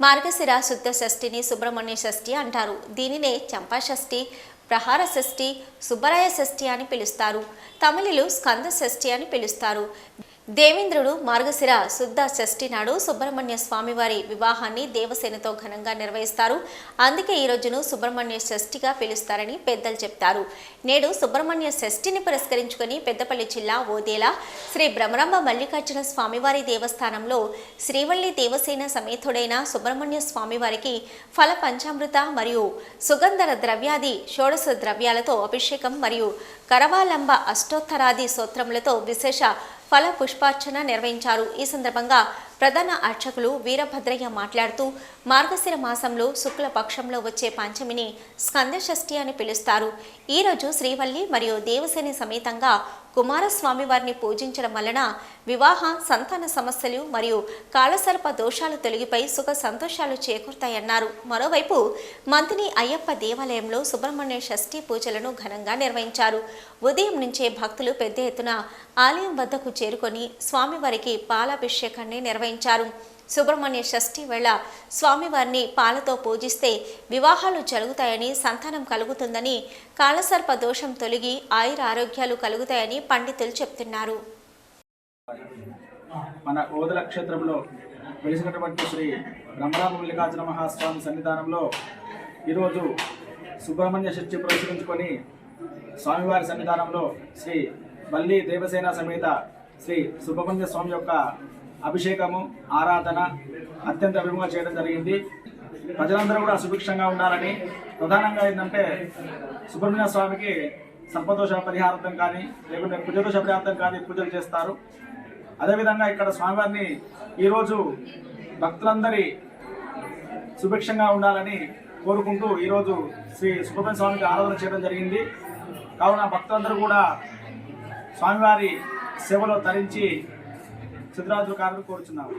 మార్గశిర శుద్ధ షష్ఠిని సుబ్రహ్మణ్య షష్ఠి అంటారు. దీనినే చంపా షష్ఠి ప్రహార షష్ఠి సుబ్బరాయ షష్ఠి అని పిలుస్తారు. తమిళులు స్కంద షష్ఠి అని పిలుస్తారు. దేవేంద్రుడు మార్గశిర శుద్ధ షష్ఠి నాడు సుబ్రహ్మణ్య స్వామివారి వివాహాన్ని దేవసేనతో ఘనంగా నిర్వహిస్తారు. అందుకే ఈ రోజును సుబ్రహ్మణ్య షష్ఠిగా పిలుస్తారని పెద్దలు చెప్తారు. నేడు సుబ్రహ్మణ్య షష్ఠిని పురస్కరించుకొని పెద్దపల్లి జిల్లా ఓదేల శ్రీ భ్రమరంభ మల్లికార్జున స్వామివారి దేవస్థానంలో శ్రీవల్లి దేవసేన సమేతుడైన సుబ్రహ్మణ్య స్వామివారికి ఫల పంచామృత మరియు సుగంధర ద్రవ్యాది షోడశ ద్రవ్యాలతో అభిషేకం మరియు కరవాలంబ అష్టోత్తరాది సూత్రములతో విశేష ఫల పుష్పార్చన నిర్వహించారు. ఈ సందర్భంగా ప్రధాన అర్చకులు వీరభద్రయ్య మాట్లాడుతూ మార్గశిర మాసంలో శుక్ల పక్షంలో వచ్చే పంచమిని స్కంద షష్ఠి అని పిలుస్తారు. ఈరోజు శ్రీవల్లి మరియు దేవసేని సమేతంగా కుమారస్వామి వారిని పూజించడం వలన వివాహ సంతాన సమస్యలు మరియు కాలసర్ప దోషాలు తొలగిపై సుఖ సంతోషాలు చేకూరుతాయన్నారు. మరోవైపు మంతిని అయ్యప్ప దేవాలయంలో సుబ్రహ్మణ్య షష్ఠి పూజలను ఘనంగా నిర్వహించారు. ఉదయం నుంచే భక్తులు పెద్ద ఎత్తున ఆలయం వద్దకు చేరుకొని స్వామివారికి పాలాభిషేకాన్ని నిర్వహించారు. సుబ్రహ్మణ్య షష్ఠి వేళ స్వామివారిని పాలతో పూజిస్తే వివాహాలు జరుగుతాయని సంతానం కలుగుతుందని కాలసర్ప దోషం తొలగి ఆయుర ఆరోగ్యాలు కలుగుతాయని పండితులు చెప్తున్నారు. మన ఓదల క్షేత్రంలో వెలిసినటువంటి శ్రీ బ్రహ్మరామ మల్లికార్జున మహాస్వామి సన్నిధానంలో ఈరోజు సుబ్రహ్మణ్య షష్ఠి పురస్కరించుకొని స్వామివారి సన్నిధానంలో శ్రీ మల్లి దేవసేన సమేత శ్రీ సుబ్రహ్మణ్య స్వామి యొక్క అభిషేకము ఆరాధన అత్యంత విభంగా చేయడం జరిగింది. ప్రజలందరూ కూడా సుభిక్షంగా ఉండాలని ప్రధానంగా ఏంటంటే సుబ్రహ్మణ్య స్వామికి సర్పదోష పరిహారార్థం కానీ లేకుంటే కుజదోష పరిహారార్థం కానీ పూజలు చేస్తారు. అదేవిధంగా ఇక్కడ స్వామివారిని ఈరోజు భక్తులందరి సుభిక్షంగా ఉండాలని కోరుకుంటూ ఈరోజు శ్రీ సుబ్రహ్మణ్య స్వామికి ఆరాధన చేయడం జరిగింది. కావున భక్తులందరూ కూడా స్వామివారి సేవలో తరించి సిద్ధరాజు కారులు కోరుచున్నాము.